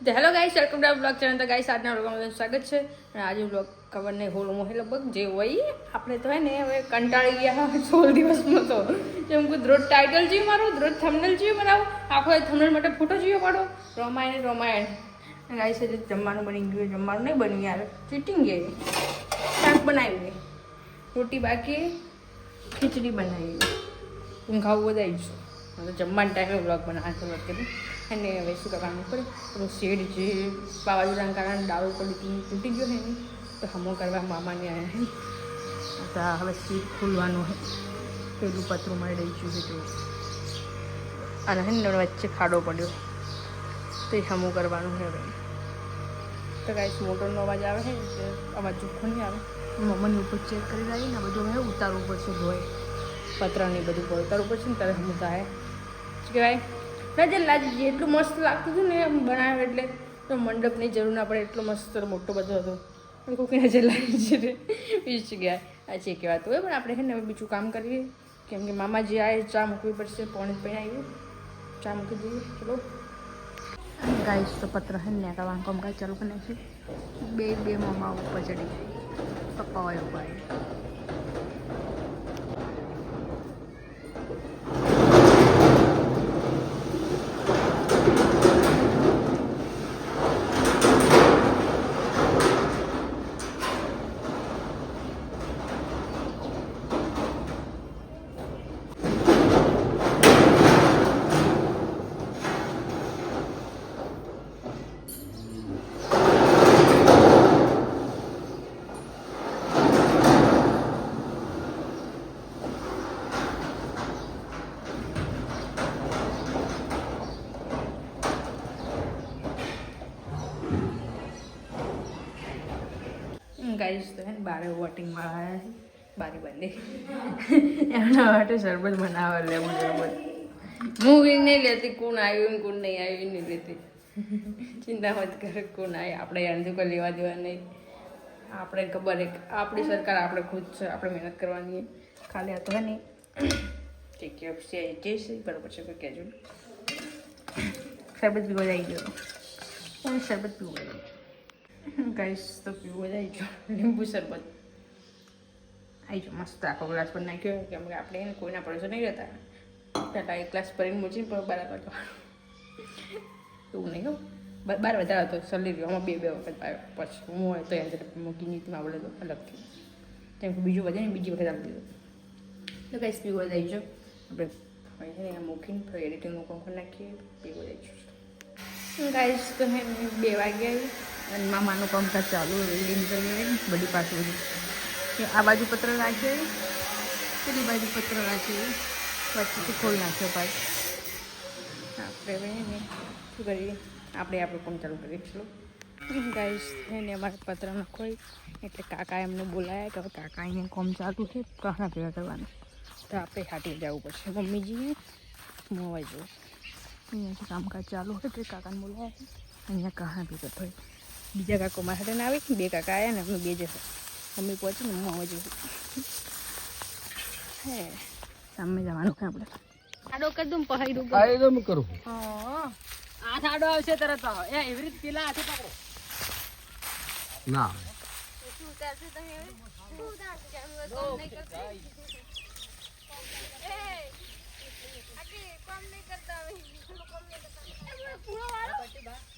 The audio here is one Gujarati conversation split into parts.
તો hello guys, welcome to blog channel. તો ગાઈસ, આજના બ્લોગમાં સ્વાગત છે. અને આજે બ્લોગ નહીં હોલ મોહે લગભગ જે હોય, આપણે તો હે ને હવે કંટાળી ગયા સોળ દિવસમાં તો. જેમ કે રોજ ટાઇટલ જોઈએ મારો રોજ થમનેલ જોઈએ બનાવો. આખો થંબનેલ માટે ફોટો જોઈએ પાડો. રોમાયણ રોમાયણ. ગાઈસ આજે જમવાનું બની ગયું. જમવાનું નહીં બન્યું યાર. ચીટિંગ ગઈ શાક બનાવી રોટી બાકી, ખીચડી બનાવી. હું ખાવું બધા આવીશું હવે જમવાના ટાઈમે બ્લોગ બનાવવા શરૂઆત કરી અને હવે શું કરવાનું પડે પેલો શેડ જે વાવાઝોડાના કારણે ડાળો પડી તૂટી ગયો ને તો હમો કરવા મામાને આવ્યા હવે સીટ ખોલવાનું છે પેલું પતરું મળી રહી છે તો અને હે ને વચ્ચે ખાડો પડ્યો. તો એ હમો કરવાનું છે હવે. તો કાંઈ મોટરનો અવાજ આવે છે અવાજ ચોખ્ખો નહીં આવે. મમ્માની ઉપર ચેક કરી લાવી ને બધું હવે ઉતારવું પડશે ધોઈ. પતરાને બધું ઉતારવું પડશે ને ત્યારે હમ થાય. શું કહેવાય? રાજા લાજ એટલું મસ્ત લાગતું હતું ને એમ બનાવ્યો એટલે. તો મંડપની જરૂર ના પડે, એટલો મસ્ત મોટો બધો હતો. કોઈક નજર લાગી છે બીજી ગયા આ છે કહેવાતું હોય, પણ આપણે છે ને બીજું કામ કરીએ. કેમ કે મામા જે આવે ચા મૂકવી પડશે, પોણે પણ આવીએ ચા મૂકી દઈએ, ચલો. ગાઈશ તો પત્ર હે ને કામ કામકાજ ચાલુ કરી નાખ્યું. બે બે મામા ઉપર ચડી પપ્પા હોય ઉપર. ગાઈસ તો હે ને બારે વોટિંગમાં આવ્યા છે. બારી બંને એમના માટે શરબત બનાવવા લેવું શરબત હું એ નહીં લેતી, કોણ આવ્યું ને કોણ નહીં આવ્યું નહીં લેતી. ચિંતા મત કરે, કોણ આવે આપણે એનાથી કોઈ લેવા દેવા નહીં. આપણે ખબર આપણી સરકાર આપણે ખુદ છે, આપણે મહેનત કરવાની. ખાલી આ તો નહીં ઠીક છે જે છે બરાબર છે કોઈ કહેજો શરબત પીવા આવી ગયો. શરબત પીવો આવી ગાઈસ તો પીવો જ આવી ગયો લીંબુ શરબત આવી ગયો મસ્ત આખો ગ્લાસ પર નાખ્યો કેમ કે આપણે એને કોઈના પડોશો નહીં રહેતા પેલા એક ગ્લાસ ભરીને મૂકીને પણ બરાબર તો એવું નહીં કહું બાર વધારે હતો સલી રહ્યો આમાં બે બે વખત આવ્યો પછી હું હોય તો એને મૂકી નીતિમાં આવડે તો અલગથી કેમ કે બીજું વધે ને બીજી વખત આપી દીધું તો ગાઈસ પીવો જ આવી જાઓ આપણે હોય મૂકીને પછી એડિટિંગનું કોણ નાખીએ પીવો જ આવી ગાઈસ તો બે વાગે વાગ્યા અને મામાનું કામકાજ ચાલુ લઈને કરીએ બધી પાછું આ બાજુ પત્ર રાખીએ પેલી બાજુ પત્ર રાખીએ વચ્ચેથી ખોલ નાખ્યો પાછ. આપણે શું કરીએ? આપણે આપણું કામ ચાલુ કરીએ, ચલો. ગાઈસ એને અમારે પત્ર નખોઈ એટલે કાકા એમને બોલાયા કે હવે કાકા અહીંયા કામ ચાલુ છે કહા ભેગા કરવાનું. તો આપણે હાટી જવું પડશે. મમ્મીજીએ મોવાઈ જવું. અહીંયાથી કામકાજ ચાલુ હોય, તો કાકાને બોલાયા અહીંયા કહા ભેગા થાય બીજા કાકો મારા સાથે ના આવે બે કાકા આવ્યા ને અમે બે જશે. મમ્મી પહોંચી ને હું આવવા હે સામે જવાનું છે આપણે. આડો કરી દઉં પહાઈ દઉં પહાઈ દઉં કરું હા. આ થાડો આવશે તરત એ એવી રીતે પેલા હાથે પકડો. ના. આવું આગળ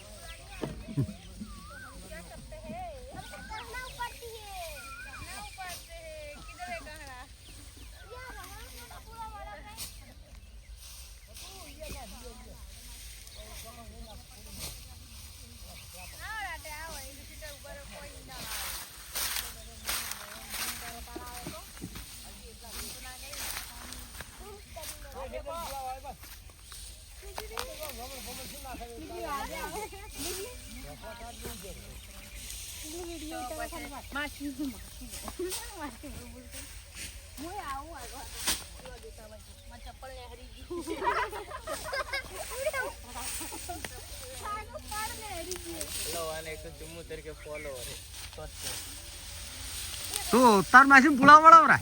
તો તાર માસી પુલાવ વળાવરા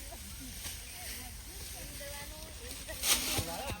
Yeah.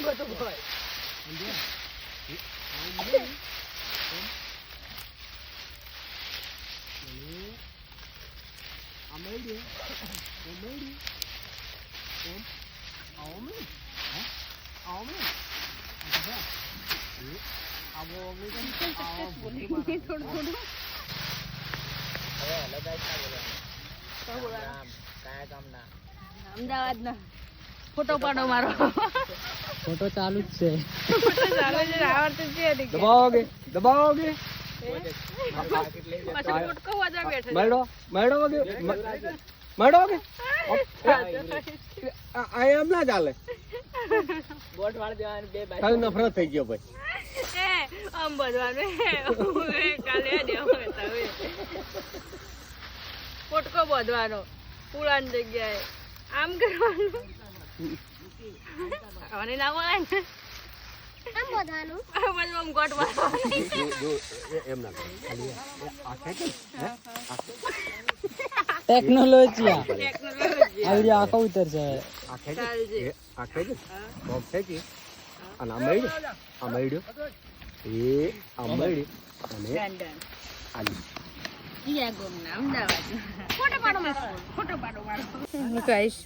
વારે અમદાવાદ ના ફોટો પાડો મારો ફોટો ચાલુ જ છે ફોટો ચાલે છે આવડતું છે નહીં. દબાવોગે દબાવોગે પાછળ ફોટકો ચાલુ જ છે. મળો મળો વગે મળો વગે આ એમ ના ચાલે. બોટ વાળી દેવાની બે બાઈક તારી નફરત થઈ ગયો ભાઈ. આમ બધવાનું કાલે દેવો હવે. ફોટકો બધવાનો. પુરાની જગ્યાએ. આમ કરવાનું. આને ના બોલાય ને. આમ બધવાનું આમ ગોટ મારવાનું એમ ના કરે. ખાલી આ ખેંચે ટેકનોલોજી આવી આખો ઉતરશે. આ ચાલજે. એ આ ખેંચી અને આ આ એ આ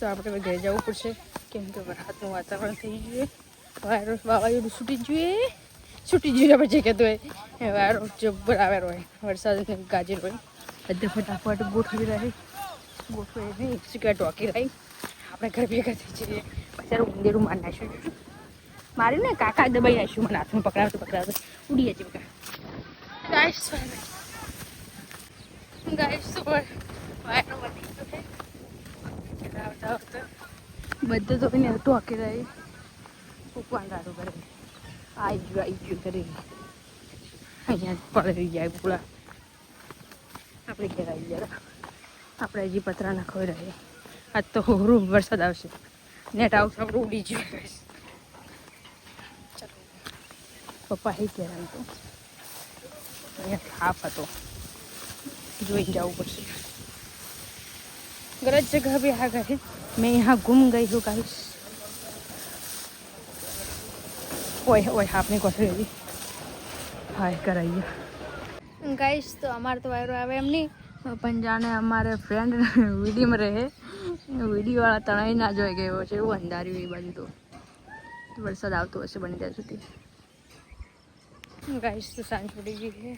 તો આપણે ઘરે જવું પડશે. કેમ કે રાતનું વાતાવરણ થઈ ગયું વાયરસ વાવાયું છૂટી જોઈએ છૂટી જોઈએ પછી કહેતો હોય. વાયરો જબ્બર આવેલો હોય. વરસાદ ગાજર હોય. બધે ફટાફટ ગોઠવી રહી ગોઠવી નહીં સિગરેટ ટોકી રહી આપણે ઘર ભેગા થઈ જઈએ. પછી ઉંદેરું મારી નાખ્યું મારીને કાકા દબાઈ નાખ્યું મને હાથમાં પકડાવતું પકડાવતું. ઉડી બધા ગાઈસ ગાઈસ તો વાયરો વધી ગયો છે આવતા આવતા બધું તો એને ઢોકી રહી. ઉકવાન રાડું કરે આઈ ગયું આવી ગયું કરી અહીંયા પડી જાય પૂળા આપણે ઘેર આવી જાય આપણે હજી પતરા નાખવી રહી આજ તો રૂમ વરસાદ આવશે. નેટ આવશે આપણે ઉડી જાય પપ્પા હે કે આવ્યું અહીંયા થાપ હતો. જોઈ જવું પડશે. ગરજ જગ્યા બી આગળ मैं यहाँ गुम गई हूँ गाइस ओए ओए आपने कौन सी हाय कराइए ગાઈસ તો અમારે તો વાયરો આવે એમ નહીં પણ જાણે અમારે ફ્રેન્ડ વિડીયોમાં રહે વિડીયોવાળા તણાઈ ના જોઈ ગયો છે એવું અંધાર્યું એ બાજુ તો વરસાદ આવતો હશે બની ત્યાં સુધી ગાઈસ તો સાંજ પડી ગઈ છે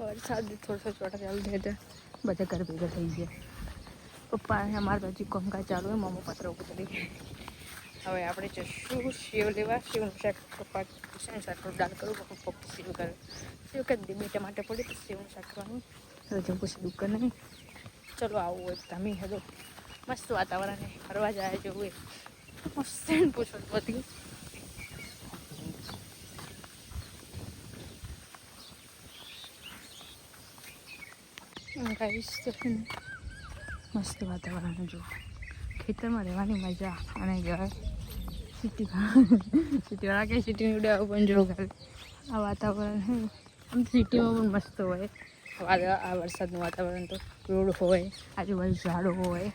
વરસાદ થોડો થોડો ચોટા ચાલુ થયા હતા બધા ઘર ભેગા થઈ ગયા પપ્પા અમારે તો હજી કામકાજ ચાલુ હોય મમ્મી પત્ર ઉપર હવે આપણે જશું શિવ લેવા. શિવનું શાક પપ્પા શિવનું શાક દાળ કરું પપ્પા સેવ કરે શિવ કરી દે બે ટમાટર પડે તો શિવનું શાક કરવાનું. હવે જવું પછી દુકાન. નહીં ચલો આવું હોય તમે હેલો મસ્ત વાતાવરણ ફરવા જાય જેવું મસ્ત પૂછો બધી. ગાઈસ તો. મસ્ત વાતાવરણ જો ખેતરમાં રહેવાની મજા અને સિટીમાં. સિટીવાળા કે સિટીની ઉડે પણ જો ખાલી આ વાતાવરણ આમ સિટીમાં પણ મસ્ત હોય. આ વરસાદનું વાતાવરણ તો રોડ હોય, આજુબાજુ ઝાડો હોય.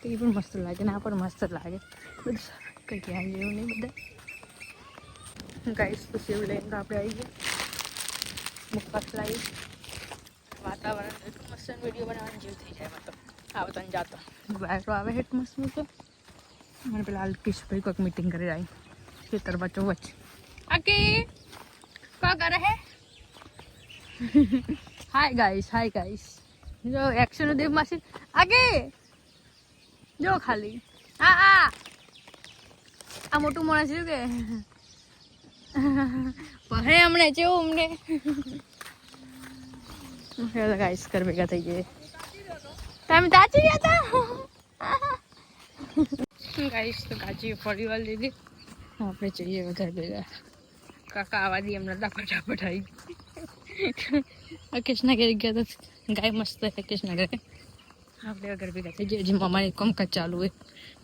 તો એ પણ મસ્ત લાગે ને આ પણ મસ્ત લાગે. બધું કંઈ ક્યાં જેવું નહીં બધા. ગાઈસ તો સેવ લઈને તો આપણે આવી ગયા. મુખપાસ લાવી વાતાવરણ, મસ્ત વીડિયો બનાવવાનું જેવું થઈ જાય મતલબ. જાતો. વાયરો આવે હેઠ મસ્ત તો મને પેલા અલ્કેશભાઈ કોઈક મીટિંગ કરી આવી ખેતર બચો વચ્ચે. આકે કા કરે હે? હાય ગાઈસ હાય ગાઈસ જો એક્શન દેવ માસી. આગે જો ખાલી. હા આ. આ મોટું માણસ છે કે? હે હમણે જેવું અમને. ગાઈસ કર ભેગા થઈ ગયે. તમે તાચી ગયા હતા ગાઈસ તો કાચી ફરી વાર દીધી આપણે જઈએ વધારે ભેગા કાકા આવા દી એમ તા ફટાફટ આવી અકેશના ઘરે ગયા તો ગાય મસ્ત અકેશના ઘરે આપણે અગર ભેગા થઈ જઈએ હજી મામાની કમકા ચાલુ હોય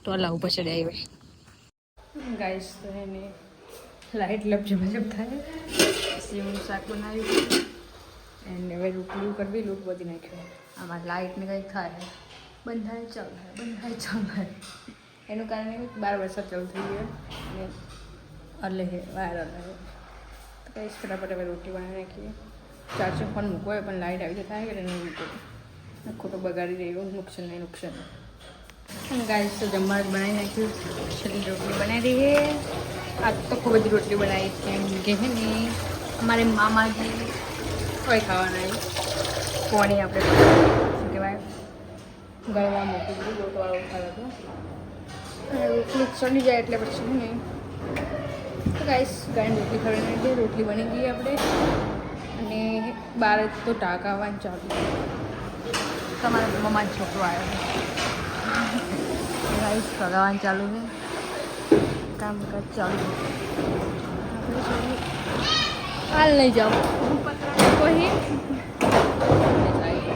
તો અલા ઉપર ચડી આવી ગાઈસ તો એને લાઈટ લપ જબ જબ થાય સેવનું શાક બનાવ્યું એને હવે રોટલી કરવી લોટ બધી નાખ્યો. આમાં લાઇટને ને કંઈક થાય બંધાય ચાલ બંધાય ચાલુ એનું કારણે બાર વરસાદ ચાલુ થઈ ગયો અને અલે હે વાયર અલે તો કંઈ ફટાફટ હવે રોટી બનાવી નાખીએ. ચારસો ફોન મૂકવો પણ લાઇટ આવી જતા કે નહીં મૂકો. ખોટું બગાડી રહ્યું નુકસાન નહીં, નુકસાન ગાય તો જમવા જ બનાવી નાખ્યું. છેલ્લી રોટલી બનાવી દઈએ. આજ તો ખૂબ જ રોટલી બનાવી કેમ કે છે ને, અમારે મામાજી કોઈ ખાવાના પોણી આપણે શું કહેવાય ગળવા મૂકી દીધું લોટવાળો ઉઠાવ્યો હતો રોટલી ચડી જાય એટલે પછી નહીં. તો ગાઈસ ગાયને રોટલી ખવડાવી નાખીએ રોટલી બની ગઈ આપણે. અને બાર તો ટાંકા આવવાનું ચાલુ. તમારા મમ્મા છોકરો આવ્યો ગાઈસ ભગાવાનું ચાલુ છે. કામકાજ ચાલુ હાલ નહીં જાઓ. કોઈ? Ay,